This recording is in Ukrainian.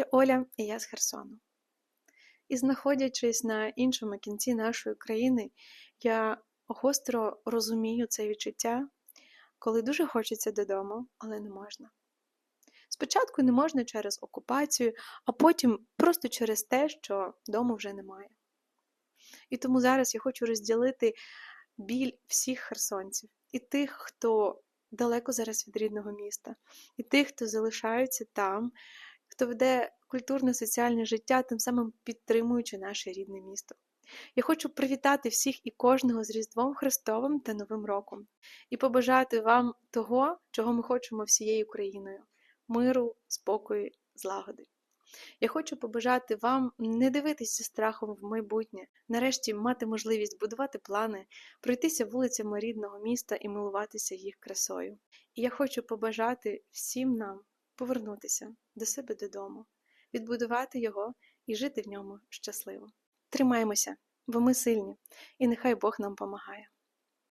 Я Оля, і я з Херсону. І знаходячись на іншому кінці нашої країни, я гостро розумію це відчуття, коли дуже хочеться додому, але не можна. Спочатку не можна через окупацію, а потім просто через те, що дому вже немає. І тому зараз я хочу розділити біль всіх херсонців і тих, хто далеко зараз від рідного міста, і тих, хто залишаються там, хто веде культурно-соціальне життя, тим самим підтримуючи наше рідне місто. Я хочу привітати всіх і кожного з Різдвом Христовим та Новим роком і побажати вам того, чого ми хочемо всією країною миру, спокою, злагоди. Я хочу побажати вам не дивитися страхом в майбутнє, нарешті мати можливість будувати плани, пройтися вулицями рідного міста і милуватися їх красою. І я хочу побажати всім нам повернутися до себе додому, відбудувати його і жити в ньому щасливо. Тримаймося, бо ми сильні, і нехай Бог нам помагає.